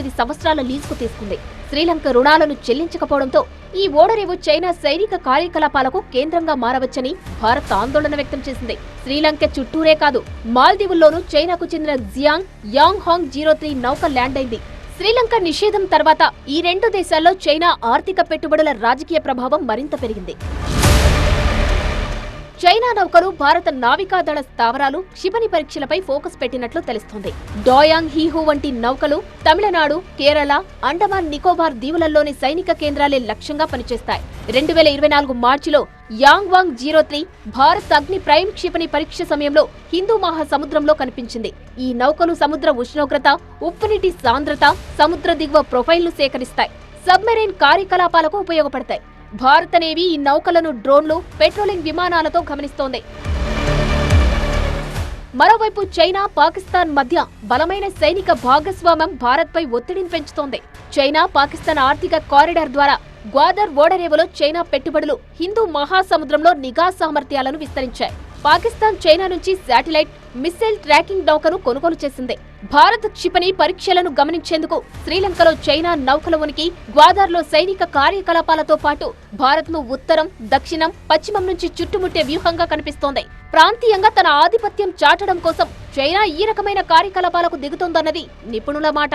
తొమ్మిది సంవత్సరాల లీజుకు తీసుకుంది. శ్రీలంక రుణాలను చెల్లించకపోవడంతో ఈ ఓడరేవు చైనా సైనిక కార్యకలాపాలకు కేంద్రంగా మారవచ్చని భారత్ ఆందోళన వ్యక్తం చేసింది. శ్రీలంక చుట్టూరే కాదు మాల్దీవుల్లోనూ చైనాకు చెందిన Xiang Yang Hong zero three నౌక ల్యాండ్ అయింది శ్రీలంక నిషేధం తర్వాత ఈ రెండు దేశాల్లో చైనా ఆర్థిక పెట్టుబడుల రాజకీయ ప్రభావం మరింత పెరిగింది. చైనా నౌకలు భారత నావికాదళ స్థావరాలు క్షిపణి పరీక్షలపై ఫోకస్ పెట్టినట్లు తెలుస్తోంది. డోయాంగ్ హీహు వంటి నౌకలు తమిళనాడు కేరళ అండమాన్ నికోబార్ దీవులలోని సైనిక కేంద్రాలే లక్ష్యంగా పనిచేస్తాయి. రెండు వేల ఇరవై నాలుగు మార్చిలో Yuan Wang zero three Bharat Agni prime క్షిపణి పరీక్ష సమయంలో హిందూ మహాసముద్రంలో కనిపించింది. ఈ నౌకలు సముద్ర ఉష్ణోగ్రత ఉప్పునీటి సాంద్రత సముద్ర దిగువ ప్రొఫైల్ను సేకరిస్తాయి. సబ్మెరైన్ కార్యకలాపాలకు ఉపయోగపడతాయి. భారత నేవీ ఈ నౌకలను డ్రోన్లు పెట్రోలింగ్ విమానాలతో గమనిస్తోంది. మరోవైపు చైనా పాకిస్తాన్ మధ్య బలమైన సైనిక భాగస్వామ్యం భారత్పై ఒత్తిడిని పెంచుతోంది. చైనా పాకిస్తాన్ ఆర్థిక కారిడార్ ద్వారా గ్వాదర్ ఓడరేవులో చైనా పెట్టుబడులు హిందూ మహాసముద్రంలో నిఘా సామర్థ్యాలను విస్తరించాయి. పాకిస్తాన్ చైనా నుంచి శాటిలైట్ మిస్సైల్ ట్రాకింగ్ నౌకను కొనుగోలు చేసింది. భారత్ క్షిపణి పరీక్షలను గమనించేందుకు శ్రీలంకలో చైనా నౌకల ఉనికి గ్వాదార్లో సైనిక కార్యకలాపాలతో పాటు భారత్ను ఉత్తరం దక్షిణం పశ్చిమం నుంచి చుట్టుముట్టే వ్యూహంగా కనిపిస్తోంది. ప్రాంతీయంగా తన ఆధిపత్యం చాటడం కోసం చైనా ఈ రకమైన కార్యకలాపాలకు దిగుతోందన్నది నిపుణుల మాట.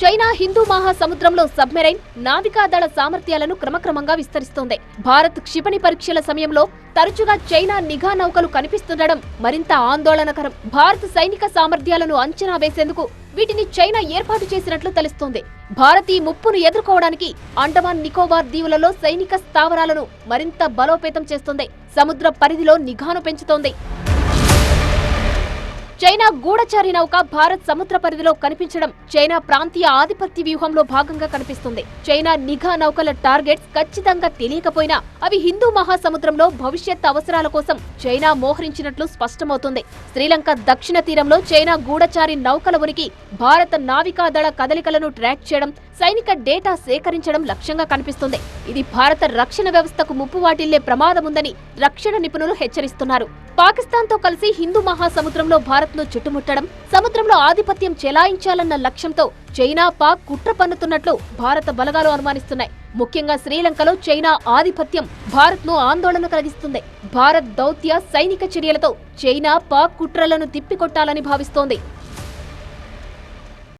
చైనా హిందూ మహాసముద్రంలో సబ్మెరైన్ నావికాదళ సామర్థ్యాలను క్రమక్రమంగా విస్తరిస్తోంది. భారత్ క్షిపణి పరీక్షల సమయంలో తరచుగా చైనా నిఘా నౌకలు కనిపిస్తుండడం మరింత ఆందోళనకరం. భారత్ సైనిక సామర్థ్యాలను అంచనా వేసేందుకు వీటిని చైనా ఏర్పాటు చేసినట్లు తెలుస్తోంది. భారత్ ఈ ముప్పును ఎదుర్కోవడానికి అండమాన్ నికోబార్ దీవులలో సైనిక స్థావరాలను మరింత బలోపేతం చేస్తోంది. సముద్ర పరిధిలో నిఘాను పెంచుతోంది. చైనా గూఢచారి నౌక భారత్ సముద్ర పరిధిలో కనిపించడం చైనా ప్రాంతీయ ఆధిపత్య వ్యూహంలో భాగంగా కనిపిస్తుంది. చైనా నిఘా నౌకల టార్గెట్స్ ఖచ్చితంగా తెలియకపోయినా అవి హిందూ మహాసముద్రంలో భవిష్యత్ అవసరాల కోసం చైనా మోహరించినట్లు స్పష్టమవుతుంది. శ్రీలంక దక్షిణ తీరంలో చైనా గూఢచారి నౌకల ఉనికి భారత నావికాదళ కదలికలను ట్రాక్ చేయడం సైనిక డేటా సేకరించడం లక్ష్యంగా కనిపిస్తుంది. ఇది భారత రక్షణ వ్యవస్థకు ముప్పు వాటిల్లే ప్రమాదముందని రక్షణ నిపుణులు హెచ్చరిస్తున్నారు. పాకిస్తాన్తో కలిసి హిందూ మహాసముద్రంలో భారత్ను చుట్టుముట్టడం సముద్రంలో ఆధిపత్యం చెలాయించాలన్న లక్ష్యంతో చైనా పాక్ కుట్ర పన్నుతున్నట్లు భారత బలగాలు అనుమానిస్తున్నాయి. ముఖ్యంగా శ్రీలంకలో చైనా ఆధిపత్యం భారత్ను ఆందోళన కలిగిస్తుంది. భారత్ దౌత్య సైనిక చర్యలతో చైనా పాక్ కుట్రలను తిప్పికొట్టాలని భావిస్తోంది.